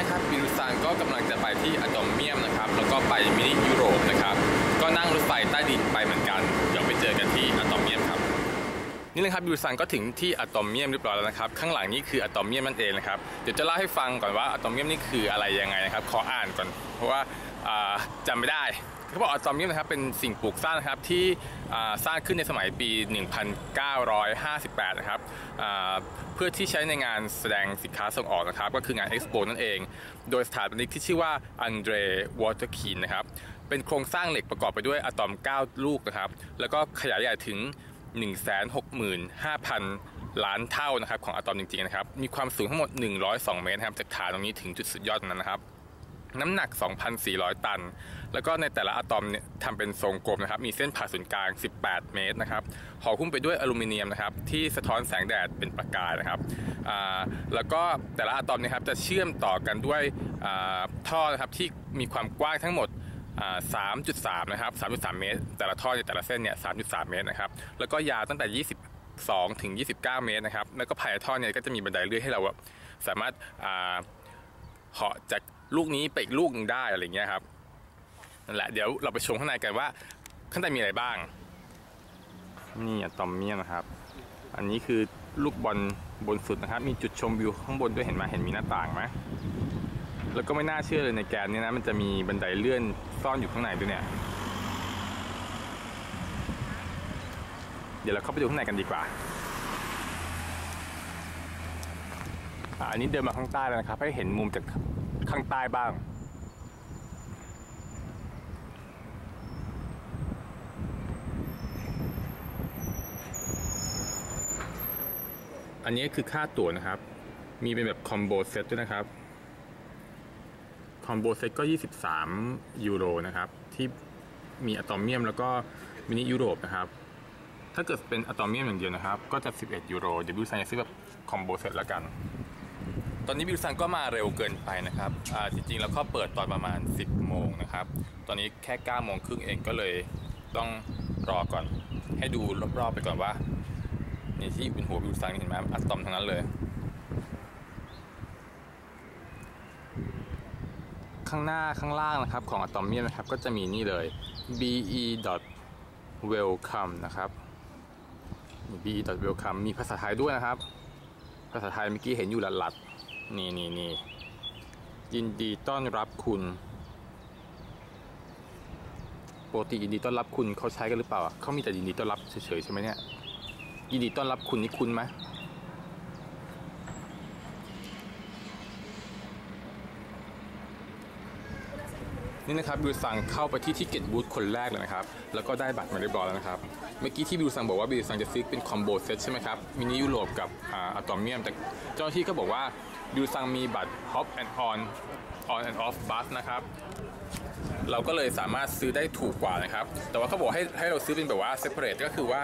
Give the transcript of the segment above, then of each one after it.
นะครับบิลซังก็กำลังจะไปที่อะตอมเมียมนะครับ แล้วก็ไปมินิยุโรปนะครับ ก็นั่งรถไฟใต้ดินไปเหมือนกัน เดี๋ยวไปเจอกันที่อะตอมเมียมครับ นี่เลยครับบิลซังก็ถึงที่อะตอมเมียมเรียบร้อยแล้วนะครับ ข้างหลังนี้คืออะตอมเมียมนั่นเองนะครับ เดี๋ยวจะเล่าให้ฟังก่อนว่าอะตอมเมียมนี่คืออะไรยังไงนะครับ ขออ่านก่อน เพราะว่าอ่าจำไม่ได้ เขาบอกอะตอมเมียมนะครับเป็นสิ่งปลูกสร้างนะครับที่สร้างขึ้นในสมัยปี 1958 นะครับเพื่อที่ใช้ในงานแสดงสินค้าส่งออกนะครับ ก็คืองานเอ็กซ์โปนั่นเอง โดยสถาปนิกที่ชื่อว่าอันเดรวอเตอร์คีนนะครับเป็นโครงสร้างเหล็กประกอบไปด้วยอะตอม 9 ลูกนะครับ แล้วก็ขยายใหญ่ถึง 165,000 ล้านเท่านะครับของอะตอมจริงๆนะครับมีความสูงทั้งหมด 102 เมตรนะครับจากฐานตรงนี้ถึงจุดสุดยอดนั้นนะครับ น้ำหนัก 2,400 ตัน แล้วก็ในแต่ละอะตอมเนี่ยทำเป็นทรงกลมนะครับ มีเส้นผ่าศูนย์กลาง 18 เมตรนะครับ ห่อหุ้มไปด้วยอลูมิเนียมนะครับ ที่สะท้อนแสงแดดเป็นประกายนะครับ แล้วก็แต่ละอะตอมเนะครับจะเชื่อมต่อกันด้วยท่อนะครับที่มีความกว้างทั้งหมดอ่า3.3 นะครับ 3.3 เมตร แต่ละท่อในแต่ละเส้นเนี่ย 3.3 เมตรนะครับ แล้วก็ยาวตั้งแต่ 22 ถึง 29 เมตรนะครับ แล้วก็ภายในท่อเนี่ยก็จะมีบันไดเลื่อนให้เราสามารถเหาะจาก ลูกนี้ไปอีกลูกหนึงได้อะไรเงี้ยครับนั่นแหละเดี๋ยวเราไปชมข้างในกันว่า ข้างในมีอะไรบ้าง นี่อะตอมเมียนะครับ อันนี้คือลูกบอลบนสุดนะครับ มีจุดชมวิวข้างบนด้วยเห็นไหมเห็นมีหน้าต่างไหมแล้วก็ไม่น่าเชื่อเลยในแกนเนี้นะมันจะมีบันไดเลื่อนซ่อนอยู่ข้างในด้วยเนี่ย เดี๋ยวเราเข้าไปดูข้างในกันดีกว่าอันนี้เดินมาข้างใต้แล้วนะครับ ให้เห็นมุมจาก ข้างใต้บ้าง อันนี้คือค่าตั๋วนะครับ มีเป็นแบบคอมโบเซตด้วยนะครับ คอมโบเซตก็ 23 ยูโรนะครับ ที่มีอะตอมเมียมแล้วก็มินิยุโรปนะครับ ถ้าเกิดเป็นอะตอมเมียมอย่างเดียวนะครับ ก็จะ 11 ยูโร เดี๋ยวบิวซันจะซื้อแบบคอมโบเซตแล้วกัน อนนี้บิวซันก็มาเร็วเกินไปนะครับจริงๆแล้วก็เปิดตอนประมาณ 10 โมงนะครับ ตอนนี้แค่9โมงครึ่งเองก็เลยต้องรอก่อน ให้ดูรอบๆไปก่อนว่านี่ที่เป็นหัวบิวซันเห็นไหมอะตอมทั้งนั้นเลย ข้างหน้าข้างล่างนะครับของอะตอมเมียนะครับ ก็จะมีนี่เลย be welcome นะครับ be welcome มีภาษาไทยด้วยนะครับ ภาษาไทยเมื่อกี้เห็นอยู่หลัดๆ นี่นี่นี่ยินดีต้อนรับคุณปกติยินดีต้อนรับคุณเขาใช้กันหรือเปล่าเขามีแต่ยินดีต้อนรับเฉยๆใช่ไหมเนี่ยยินดีต้อนรับคุณนี่คุณไหมนี่นะครับบิวซังเข้าไปที่ที่เก็ตบูธคนแรกเลยนะครับ แล้วก็ได้บัตรมาเรียบร้อยแล้วนะครับ เมื่อกี้ที่บิวซังบอกว่าบิวซังจะซื้อเป็นคอมโบเซตใช่ไหมครับมินิยุโรปกับอ่าอะตอมเมียมแต่เจ้าหน้าที่ก็บอกว่า บิวซังมีบัตร Hop and On On and Off Bus นะครับ เราก็เลยสามารถซื้อได้ถูกกว่านะครับ แต่ว่าเขาบอกให้ให้เราซื้อเป็นแบบว่า separate ก็คือว่า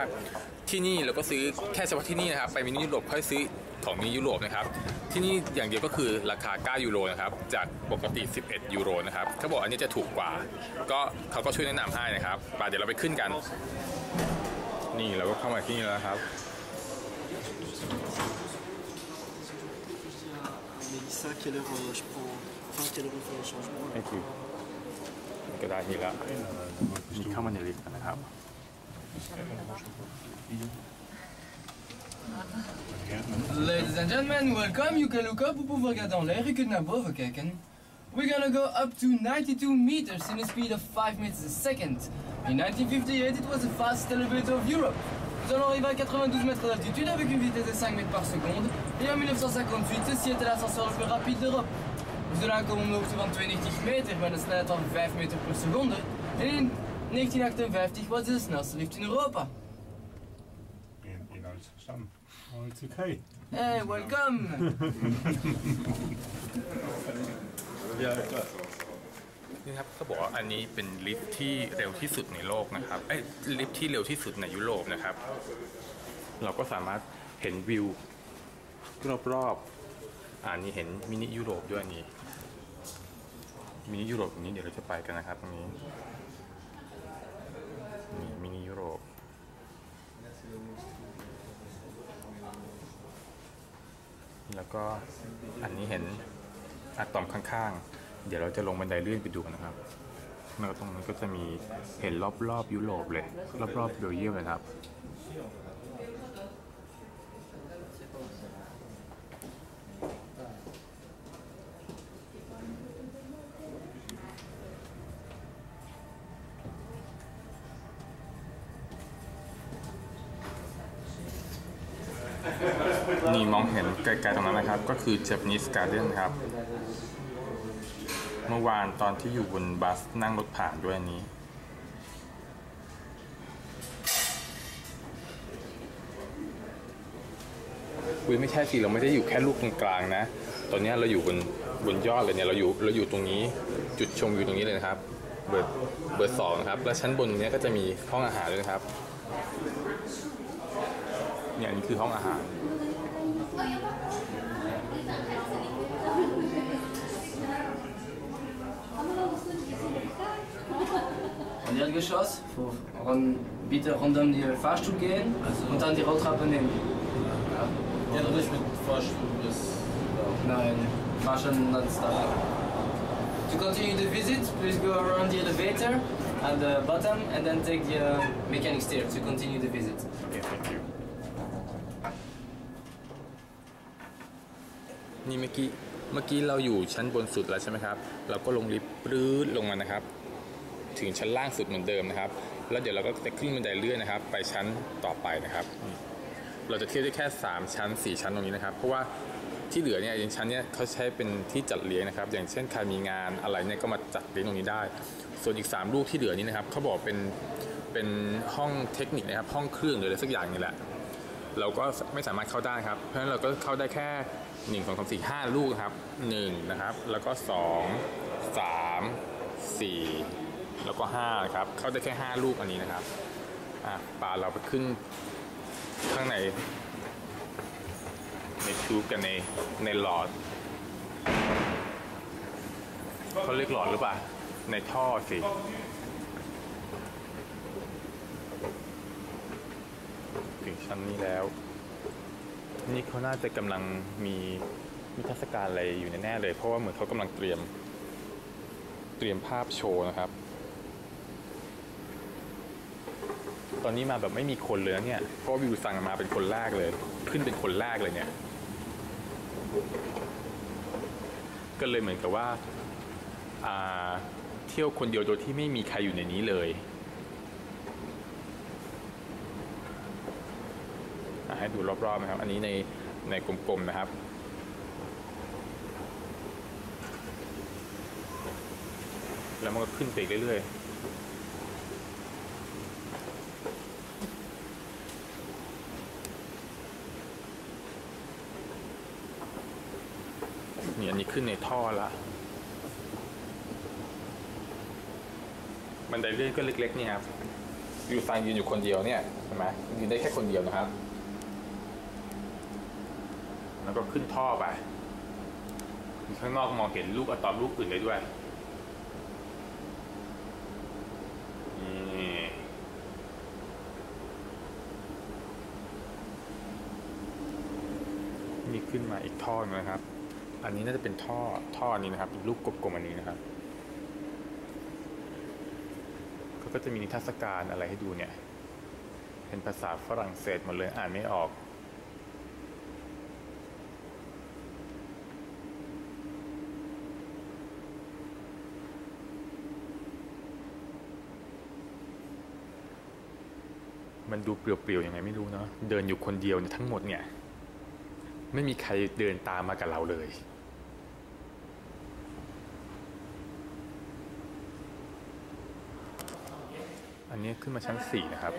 ที่นี่เราก็ซื้อแค่เฉพาะที่นี่นะครับ ไปมินิยุโรปค่อยซื้อของมินิยุโรปนะครับ ที่นี่อย่างเดียวก็คือราคา 9 ยูโรนะครับ จากปกติ 11 ยูโรนะครับเขาบอกอันนี้จะถูกกว่า ก็เขาก็ช่วยแนะนำให้นะครับไปเดี๋ยวเราไปขึ้นกัน นี่เราก็เข้ามาที่นี่แล้วครับ Mélissa, quelle heure euh, je prends Enfin, quelle heure on fait le changement là นี่คือก็ได้นี่แล้วมีเข้ามาในลิฟต์นะครับ Ladies and gentlemen, welcome. You can look up, vous pouvez regarder en l'air, je kunt naar boven kijken. We're gonna go up to 92 meters in a speed of 5 meters a second. In 1958, it was the fastest elevator of Europe. Nous allons arriver à 92 mètres d'altitude avec une vitesse de 5 mètres par seconde. Et en 1958, ceci était l'ascenseur le plus rapide d'Europe. Aankomen op de hoogte van 92 meter met een snelheid van 5 meter per seconde. En in 1958 was het de snelste lift in Europa. in, in Amsterdam. Oh, it's okay. Hey, welcome! นี่ครับเขาบอกว่าอันนี้เป็นลิฟท์ที่เร็วที่สุดในโลกนะครับเอ้ลิฟท์ที่เร็วที่สุดในยุโรปนะครับ เราก็สามารถเห็นวิวรอบๆอ่านี่เห็นมินิยุโรปด้วยนนี้มินิยุโรปตรงนี้เดี๋ยวเราจะไปกันนะครับตรงนี้นี่มินิยุโรปแล้วก็อันนี้เห็นอะตอมข้างๆ เดี๋ยวเราจะลงบันไดเลื่อนไปดูกันนะครับแล้วตรงนั้นก็จะมีเห็นรอบๆยุโรปเลย รอบๆเบลเยียมเลยครับนี่มองเห็นไกลๆตรงนั้นนะครับ ก็คือ Japanese Garden ครับ เมื่อวานตอนที่อยู่บนบัสนั่งรถผ่านด้วยอันนี้อุ้ยไม่ใช่สิเราไม่ได้อยู่แค่ลูกตรงกลางนะ ตอนนี้เราอยู่บนบนยอดเลยเนี่ยเราอยู่เราอยู่ตรงนี้จุดชมวิวตรงนี้เลยนะครับ เบอร์เบอร์สองนะครับ แล้วชั้นบนเนี้ยก็จะมีห้องอาหารด้วยนะครับ เนี่ยนนี้คือห้องอาหาร Erdgeschoss, wo ran, bitte rund um den Fahrstuhl gehen und dann die Rolltreppe nehmen. Ja, dann nicht mit Fahrstuhl bis. Nein, Fahrstuhl non-stop. To continue the visit, please go around the elevator at the bottom and then take the uh, mechanic stair to continue the visit. Okay, thank you. นี่เมื่อกี้เมื่อกี้เราอยู่ชั้นบนสุดแล้วใช่ไหมครับ เราก็ลงลิฟต์ปรื้ดลงมานะครับ ถึงชั้นล่างสุดเหมือนเดิมนะครับ แล้วเดี๋ยวเราก็จะขึ้นบันไดเลื่อนนะครับ ไปชั้นต่อไปนะครับ เราจะเที่ยวได้แค่ 3 ชั้น 4 ชั้นตรงนี้นะครับ เพราะว่าที่เหลือเนี่ยอย่างชั้นเนี่ยเขาใช้เป็นที่จัดเลี้ยงนะครับ อย่างเช่นใครมีงานอะไรเนี่ยก็มาจัดเลี้ยงตรงนี้ได้ ส่วนอีก3ลูกที่เหลือนี้นะครับเขาบอกเป็นเป็นห้องเทคนิคนะครับห้องเครื่องหรืออะไรสักอย่างนี่แหละเราก็ไม่สามารถเข้าได้ครับ เพราะฉะนั้นเราก็เข้าได้แค่1 2 3 4 5ลูกครับ1นะครับ แล้วก็2 3 4 แล้วก็5นะครับ เข้าได้แค่ 5 ลูกอันนี้นะครับ อะป่าเราไปขึ้นข้างในในทูบกันในในหลอดเขาเรียกหลอดหรือเปล่า ในท่อสิถึงชั้นนี้แล้ว นี่เขาน่าจะกำลังมีมีเทรรศกาลอะไรอยู่แน่ๆเลย เพราะว่าเหมือนเขากำลังเตรียม เตรียมภาพโชว์นะครับ ตอนนี้มาแบบไม่มีคนเลยนะเนี่ยเพราะวิวสั่งมาเป็นคนแรกเลย ขึ้นเป็นคนแรกเลยเนี่ย ก็เลยเหมือนกับว่าอ่าเที่ยวคนเดียวโดยที่ไม่มีใครอยู่ในนี้เลยให้ดูรอบๆนะครับ อันนี้ในในกลมๆนะครับ แล้วมันก็ขึ้นไปเรื่อยๆ นี่อันนี้ขึ้นในท่อละบันไดเลื่อนก็เล็กๆนี่ครับอยู่ฟังยืนอยู่คนเดียวเนี่ยใช่ไหมยืนได้แค่คนเดียวนะครับ แล้วก็ขึ้นท่อไปข้างนอกมองเห็นลูกอะตอมลูกอื่นได้ด้วยนี่ขึ้นมาอีกท่อหนึงนะครับ อันนี้น่าจะเป็นท่อท่อนี้นะครับอีกลูกกลมๆอันนี้นะครับเขาก็จะมีนิทรรศการอะไรให้ดูเนี่ย เป็นภาษาฝรั่งเศสหมดเลยอ่านไม่ออกมันดูเปลี่ยวๆยังไงไม่รู้เนาะเดินอยู่คนเดียวเนี่ยทั้งหมดเนี่ย ไม่มีใครเดินตามมากับเราเลย อันนี้ขึ้นมาชั้นสี่นะครับ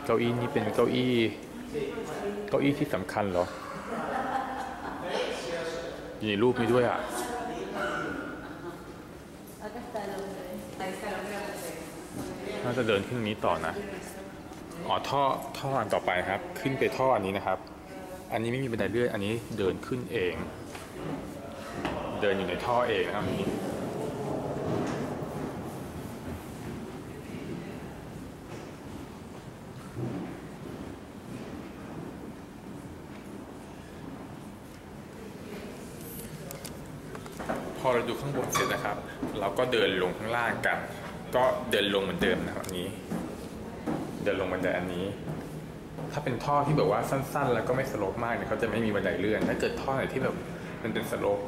เก้าอี้นี้เป็นเก้าอี้ เก้าอี้ที่สำคัญเหรอ อยู่ในรูปนี้ด้วยอะน่าจะเดินขึ้นนี้ต่อนะอ๋อท่อท่ออันต่อไปครับ ขึ้นไปท่ออันนี้นะครับ อันนี้ไม่มีบันไดเลื่อนอันนี้เดินขึ้นเอง เดินอยู่ในท่อเองนะครับอัน พอเราดูข้างบนเสร็จนะครับ เราก็เดินลงข้างล่างกัน ก็เดินลงเหมือนเดิมนะครับอันนี้ เดินลงบันไดอันนี้ ถ้าเป็นท่อที่แบบว่าสั้น ๆ แล้วก็ไม่สโลปมากเนี่ยเขาจะไม่มีบันไดเลื่อน ถ้าเกิดท่อไหนที่แบบมันเป็นสโลป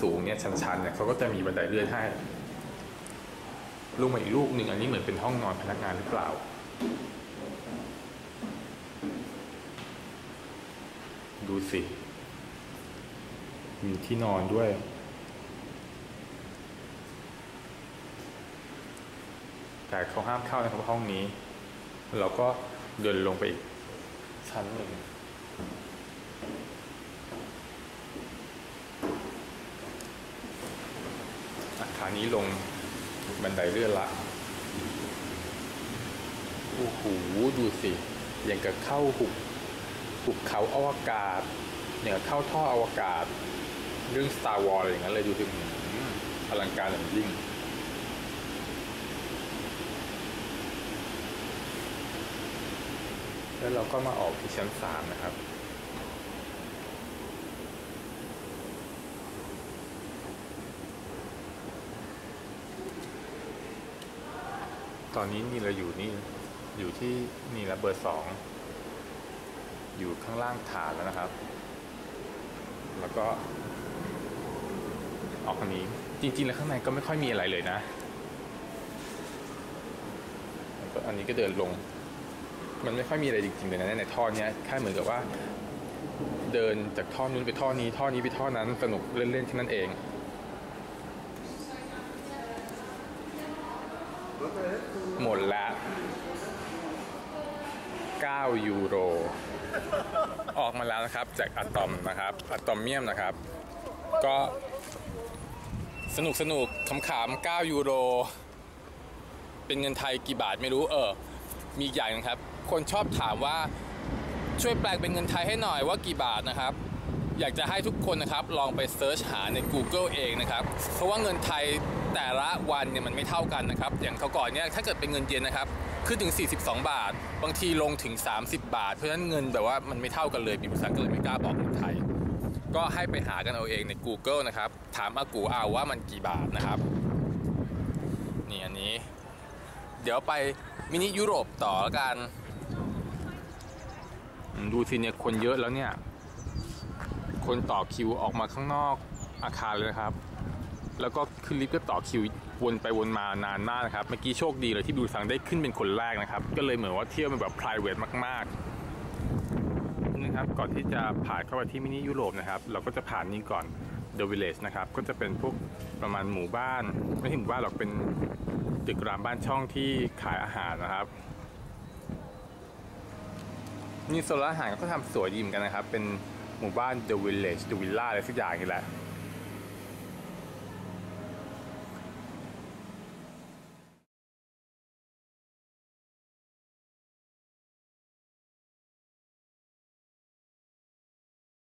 สูงๆเนี่ยชันๆเนี่ยเขาก็จะมีบันไดเลื่อนให้ลงมาอีกลูกหนึ่งอันนี้เหมือนเป็นห้องนอนพนักงานหรือเปล่าดูสิ มีที่นอนด้วย แต่เขาห้ามเข้านะครับห้องนี้ เราก็เดินลงไปอีกชั้นหนึ่งอาคารนี้ลงบันไดเลื่อนละโอ้โหดูสิอย่างกับเข้าหุบหุบเขาอวกาศอย่างเข้าท่ออวกาศ เรื่อง Star Wars อะไรอย่างนั้นเลยดูสิอลังการอย่างยิ่ง แล้วเราก็มาออกที่ชั้นสามนะครับ ตอนนี้นี่เราอยู่นี่ อยู่ที่นี่ละเบอร์สอง อยู่ข้างล่างฐานแล้วนะครับ แล้วก็ออกทางนี้ จริงๆ แล้วข้างในก็ไม่ค่อยมีอะไรเลยนะก็อันนี้ก็เดินลง มันไม่ค่อยมีอะไรจริงๆเลยนะในท่อเนี้ยแค่เหมือนกับว่า เดินจากท่อนู้นไปท่อนี้ ท่อนี้ไปท่อนั้นสนุกเล่นๆแค่นั้นเองหมดละ 9 ยูโร ออกมาแล้วนะครับ จากอะตอมนะครับอะตอมเมียมนะครับ ก็สนุกสนุกขำๆ9 ยูโร เป็นเงินไทยกี่บาทไม่รู้เออ มีอย่างนึงครับ คนชอบถามว่าช่วยแปลงเป็นเงินไทยให้หน่อยว่ากี่บาทนะครับ อยากจะให้ทุกคนนะครับลองไปเซิร์ชหาใน Google เองนะครับ เพราะว่าเงินไทยแต่ละวันเนี่ยมันไม่เท่ากันนะครับ อย่างเขาก่อนเนี่ยถ้าเกิดเป็นเงินเยนนะครับขึ้นถึง 42 บาท บางทีลงถึง 30 บาท เพราะฉะนั้นเงินแบบว่ามันไม่เท่ากันเลยปีบุษาก็เลยไม่กล้าบอกเงินไทย ก็ให้ไปหากันเอาเองใน Google นะครับ ถามอากูเอาว่ามันกี่บาทนะครับ นี่อันนี้ เดี๋ยวไปมินิยุโรปต่อแล้วกัน ดูสิเนี่ยคนเยอะแล้วเนี่ย คนต่อคิวออกมาข้างนอกอาคารเลยนะครับ แล้วก็ขึ้นลิฟต์ก็ต่อคิววนไปวนมานานมากนะครับ เมื่อกี้โชคดีเลยที่ดูสังได้ขึ้นเป็นคนแรกนะครับ ก็เลยเหมือนว่าเที่ยวมันแบบ p r i v a t e มากๆนี่นะครับ ก่อนที่จะผ่านเข้าไปที่มินิยุโรปนะครับ เราก็จะผ่านนี่ก่อน The Village นะครับ ก็จะเป็นพวกประมาณหมู่บ้าน ไม่ใช่หมู่บ้านหรอกเป็นตึกรามบ้านช่องที่ขายอาหารนะครับ นี่โซนร้านอาหารก็ทำสวยดีเหมือนกันนะครับ เป็นหมู่บ้าน The Village The Villa อะไรสักอย่างนี่แหละ